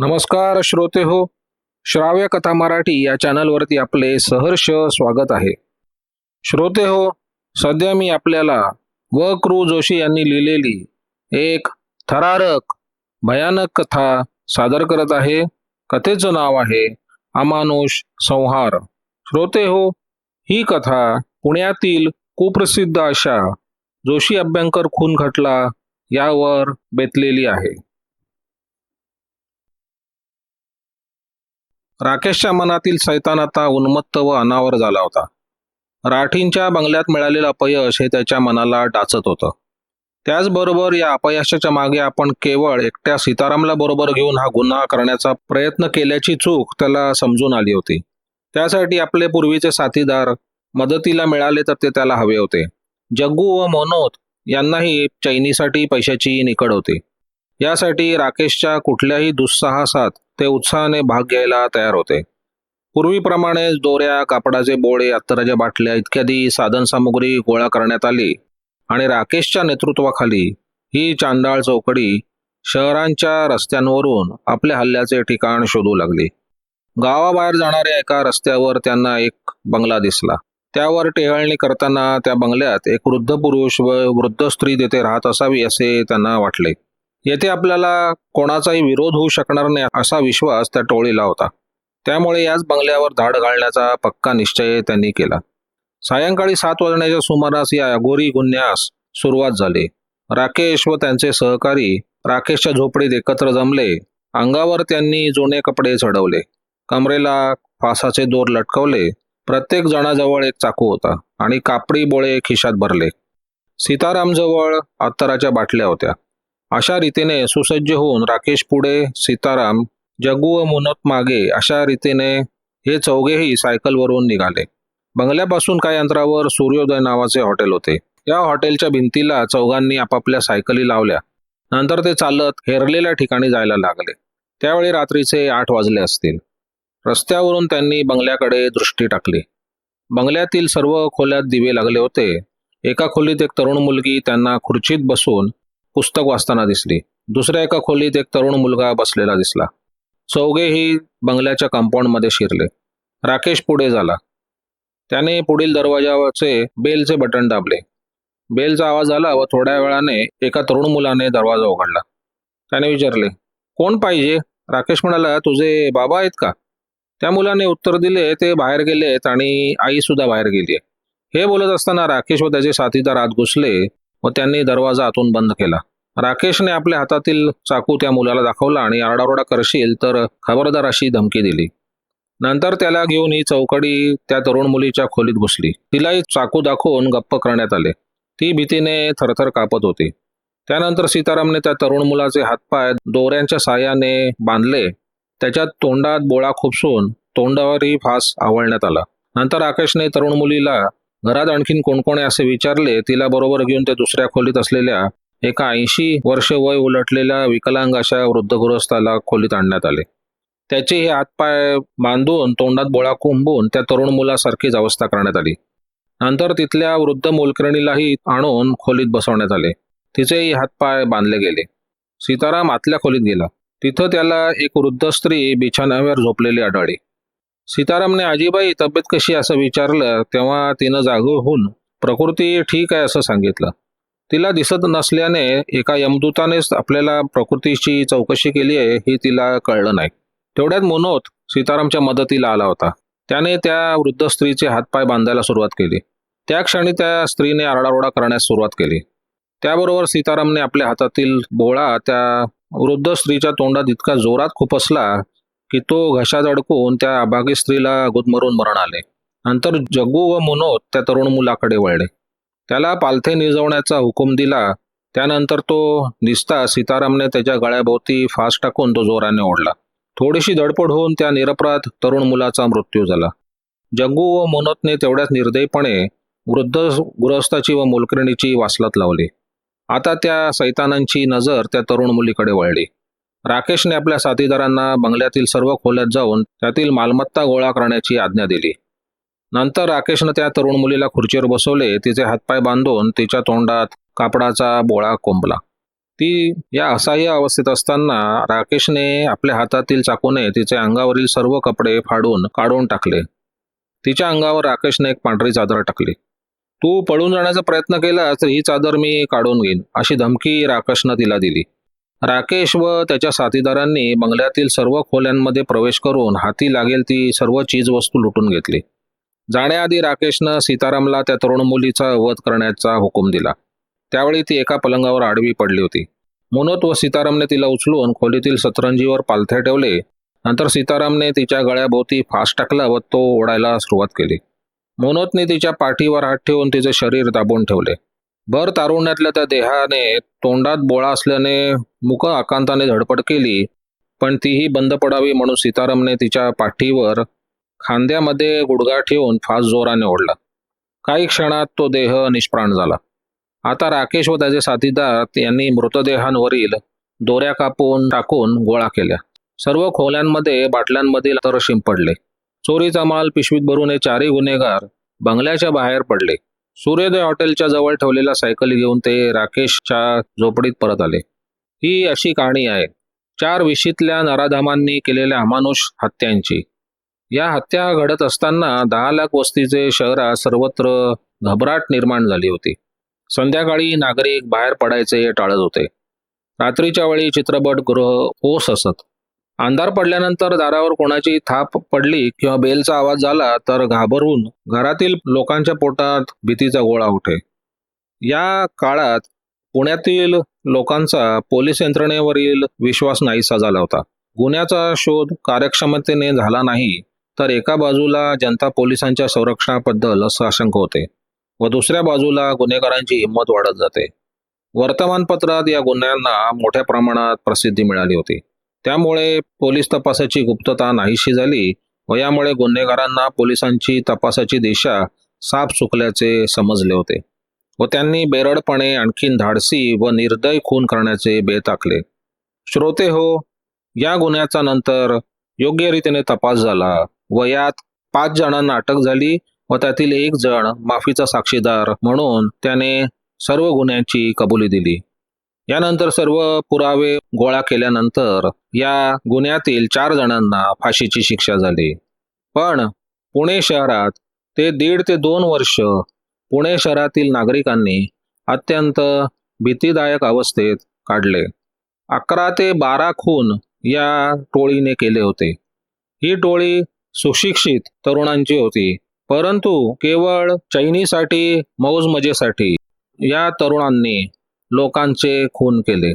नमस्कार श्रोते हो श्राव्य कथा मराठी या चॅनलवरती आपले सहर्ष स्वागत आहे. श्रोते हो सध्या मी आपल्याला व क्रू जोशी यांनी लिहिलेली एक थरारक भयानक कथा सादर करत आहे. कथेचं नाव आहे अमानुष संहार. श्रोते हो ही कथा पुण्यातील कुप्रसिद्ध अशा जोशी अभ्यंकर खून खटला यावर बेतलेली आहे. राकेशच्या मनातील सैतान आता उन्मत्त व अनावर झाला होता. राठींच्या बंगल्यात मिळालेलं अपयश हे त्याच्या मनाला डाचत होतं. त्याचबरोबर या अपयशाच्या मागे आपण केवळ एकट्या सीतारामला बरोबर घेऊन हा गुन्हा करण्याचा प्रयत्न केल्याची चूक त्याला समजून आली होती. त्यासाठी आपले पूर्वीचे साथीदार मदतीला मिळाले तर ते त्याला हवे होते. जग्गू व मोनोत यांनाही चैनीसाठी पैशाची निकड होती. यासाठी राकेशच्या कुठल्याही दुस्साहसात ते उत्साहाने भाग घ्यायला तयार होते. पूर्वीप्रमाणेच दोऱ्या कापडाचे बोळे अत्तराच्या बाटल्या इत्यादी साधनसामुग्री गोळा करण्यात आली आणि राकेशच्या नेतृत्वाखाली ही चांडाळ चौकडी शहरांच्या रस्त्यांवरून आपल्या हल्ल्याचे ठिकाण शोधू लागली. गावाबाहेर जाणाऱ्या एका रस्त्यावर त्यांना एक बंगला दिसला. त्यावर टेहळणी करताना त्या बंगल्यात एक वृद्ध पुरुष व वृद्ध स्त्री तेथे राहत असावी असे त्यांना वाटले. येथे आपल्याला कोणाचाही विरोध होऊ शकणार नाही असा विश्वास त्या टोळीला होता. त्यामुळे याच बंगल्यावर धाड घालण्याचा पक्का निश्चय त्यांनी केला. सायंकाळी सात वाजण्याच्या सुमारास या अघोरी गुन्ह्यास सुरुवात झाली. राकेश व त्यांचे सहकारी राकेशच्या झोपडीत एकत्र जमले. अंगावर त्यांनी जुने कपडे चढवले. कमरेला फासाचे दोर लटकवले. प्रत्येक जणाजवळ एक चाकू होता आणि कापडी बोळे खिशात भरले. सीतारामजवळ अत्तराच्या बाटल्या होत्या. अशा रीतीने सुसज्ज होऊन राकेश पुढे सीताराम जगू व मुनत मागे अशा रीतीने हे चौघेही सायकलवरून निघाले. बंगल्यापासून काही अंतरावर सूर्योदय नावाचे हॉटेल होते. या हॉटेलच्या भिंतीला चौघांनी आपापल्या सायकली लावल्या. नंतर ते चालत हेरलेल्या ठिकाणी जायला लागले. त्यावेळी रात्रीचे आठ वाजले असतील. रस्त्यावरून त्यांनी बंगल्याकडे दृष्टी टाकली. बंगल्यातील सर्व खोल्यात दिवे लागले होते. एका खोलीत एक तरुण मुलगी त्यांना खुर्चीत बसून पुस्तक वाचताना दिसली. दुसऱ्या एका खोलीत एक तरुण मुलगा बसलेला दिसला. चौघेही बंगल्याच्या कंपाऊंडमध्ये शिरले. राकेश पुढे झाला. त्याने पुढील दरवाजाचे बेलचे बटन दाबले. बेलचा आवाज आला व थोड्या वेळाने एका तरुण मुलाने दरवाजा उघडला. त्याने विचारले कोण पाहिजे? राकेश म्हणाला तुझे बाबा आहेत का? त्या मुलाने उत्तर दिले ते बाहेर गेलेत आणि आई सुद्धा बाहेर गेली हे बोलत असताना राकेश व त्याचे साथीदार आत घुसले. व त्यांनी दरवाजा आतून बंद केला. राकेशने आपल्या हातातील चाकू त्या मुलाला दाखवला आणि आरडाओरडा करशील तर खबरदार अशी धमकी दिली. नंतर त्याला घेऊन ही चौकडी त्या तरुण मुलीच्या खोलीत घुसली. तिलाही चाकू दाखवून गप्प करण्यात आले. ती भीतीने थरथर कापत होती. त्यानंतर सीतारामने त्या तरुण मुलाचे हातपाय दोऱ्यांच्या साह्याने बांधले. त्याच्यात तोंडात बोळा खुपसून तोंडावरही फास आवळण्यात आला. नंतर आकाशने तरुण मुलीला घरात आणखीन कोण कोण आहे असे विचारले तिला बरोबर घेऊन ते दुसऱ्या खोलीत असलेल्या एका ऐंशी वर्ष वय उलटलेल्या विकलांग अशा वृद्धगृहस्थाला खोलीत आणण्यात आले. त्याचे हे हातपाय बांधून तोंडात बोळा कुंबून त्या तरुण मुलासारखीच अवस्था करण्यात आली. नंतर तिथल्या वृद्ध मोलकरणीलाही आणून खोलीत बसवण्यात आले. तिचेही हातपाय बांधले गेले. सीताराम आतल्या खोलीत गेला. तिथं त्याला एक वृद्ध स्त्री बिछाण्यावर झोपलेली आढळली. सीतारामने आजीबाई तब्येत कशी असं विचारलं. तेव्हा तिनं जागो होऊन प्रकृती ठीक आहे असं सांगितलं. तिला दिसत नसल्याने एका यमदूतानेच आपल्याला प्रकृतीची चौकशी केली आहे हे तिला कळलं नाही. तेवढ्यात मनोत सीतारामच्या मदतीला आला होता. त्याने त्या वृद्ध स्त्रीचे हातपाय बांधायला सुरुवात केली. त्या क्षणी त्या स्त्रीने आरडाओरडा करण्यास सुरुवात केली. त्याबरोबर सीतारामने आपल्या हातातील बोळा त्या वृद्ध स्त्रीच्या तोंडात इतका जोरात खुपसला की तो घशात अडकून त्या अभागी स्त्रीला गुदमरून मरण आले नंतर जग्गू व मुनोत त्या तरुण मुलाकडे वळले. त्याला पालथे निजवण्याचा हुकूम दिला. त्यानंतर तो निसता सीतारामने त्याच्या गळ्याभोवती फास टाकून तो जोराने ओढला. थोडीशी धडपड होऊन त्या निरपराध तरुण मुलाचा मृत्यू झाला. जग्गू व मोनतने तेवढ्याच निर्दयपणे वृद्ध गृहस्थाची व मोलकरणीची वासलत लावली. आता त्या सैतानांची नजर त्या तरुण मुलीकडे वळली. राकेशने आपल्या साथीदारांना बंगल्यातील सर्व खोल्यात जाऊन त्यातील मालमत्ता गोळा करण्याची आज्ञा दिली. नंतर राकेशनं त्या तरुण मुलीला खुर्चीवर बसवले तिचे हातपाय बांधून तिच्या तोंडात कापडाचा बोळा कोंबला. ती या असह्य अवस्थेत असताना राकेशने आपल्या हातातील चाकूने तिचे अंगावरील सर्व कपडे फाडून काढून टाकले. तिच्या अंगावर राकेशने एक पांढरी चादर टाकली. तू पळून जाण्याचा प्रयत्न केलास तर ही चादर मी काढून घेईन अशी धमकी राकेशनं तिला दिली. राकेश व त्याच्या साथीदारांनी बंगल्यातील सर्व खोल्यांमध्ये प्रवेश करून हाती लागेल ती सर्व चीजवस्तू लुटून घेतली. जाण्याआधी राकेशनं सीतारामला त्या तरुण मुलीचा वध करण्याचा हुकूम दिला. त्यावेळी ती एका पलंगावर आडवी पडली होती. मुनोत व सीतारामने तिला उचलून खोलीतील सतरंजीवर पालथे ठेवले. नंतर सीतारामने तिच्या गळ्याभोवती फास टाकला व तो ओढायला सुरुवात केली. मोनोतने तिच्या पाठीवर हात ठेवून तिचे शरीर दाबून ठेवले. भर तारुण्यातल्या त्या देहाने तोंडात बोळा असल्याने मुक आकांताने धडपड केली पण तीही बंद पडावी म्हणून सीतारामने तिच्या पाठीवर खांद्यामध्ये गुडघा ठेवून फास जोराने ओढला. काही क्षणात तो देह निष्प्राण झाला. आता राकेश व त्याचे साथीदार यांनी मृतदेहांवरील दोऱ्या कापून टाकून गोळा केल्या. सर्व खोल्यांमध्ये बाटल्यांमधील तर शिंपडले. चोरीचा माल पिशवीत भरून हे चारही गुन्हेगार बंगल्याच्या बाहेर पडले. सूर्योदय हॉटेलच्या जवळ ठेवलेला सायकल घेऊन ते राकेशच्या झोपडीत परत आले. ही अशी कहाणी आहे. चार विशीतल्या नराधामांनी केलेल्या अमानुष हत्यांची. या हत्या घडत असताना दहा लाख वस्तीचे शहरात सर्वत्र घबराट निर्माण झाली होती. संध्याकाळी नागरिक बाहेर पडायचे टाळत होते. रात्रीच्या वेळी चित्रपटगृह ओस असत. अंधार पडल्यानंतर दारावर कोणाची थाप पडली किंवा बेलचा आवाज झाला तर घाबरून घरातील लोकांच्या पोटात भीतीचा गोळा उठे. या काळात पुण्यातील लोकांचा पोलीस यंत्रणेवरील विश्वास नाहीसा झाला होता. गुन्ह्याचा शोध कार्यक्षमतेने झाला नाही तर एका बाजूला जनता पोलिसांच्या संरक्षणाबद्दल साशंक होते व दुसऱ्या बाजूला गुन्हेगारांची हिंमत वाढत जाते. वर्तमानपत्रात या गुन्ह्यांना मोठ्या प्रमाणात प्रसिद्धी मिळाली होती. त्यामुळे पोलीस तपासाची गुप्तता नाहीशी झाली व यामुळे गुन्हेगारांना पोलिसांची तपासाची दिशा साफ चुकल्याचे समजले होते व त्यांनी बेरडपणे आणखीन धाडसी व निर्दय खून करण्याचे बेत आखले श्रोते हो या गुन्ह्याचा नंतर योग्य रीतीने तपास झाला व यात पाच जणांना अटक झाली व त्यातील एक जण माफीचा साक्षीदार म्हणून त्याने सर्व गुन्ह्यांची कबुली दिली. यानंतर सर्व पुरावे गोळा केल्यानंतर या गुन्ह्यातील चार जणांना फाशीची शिक्षा झाली. पण पुणे शहरात ते दीड ते दोन वर्ष पुणे शहरातील नागरिकांनी अत्यंत भीतीदायक अवस्थेत काढले. अकरा ते बारा खून या टोळीने केले होते. ही टोळी सुशिक्षित तरुणांची होती परंतु केवळ चैनीसाठी मौजमजेसाठी या तरुणांनी लोकांचे खून केले.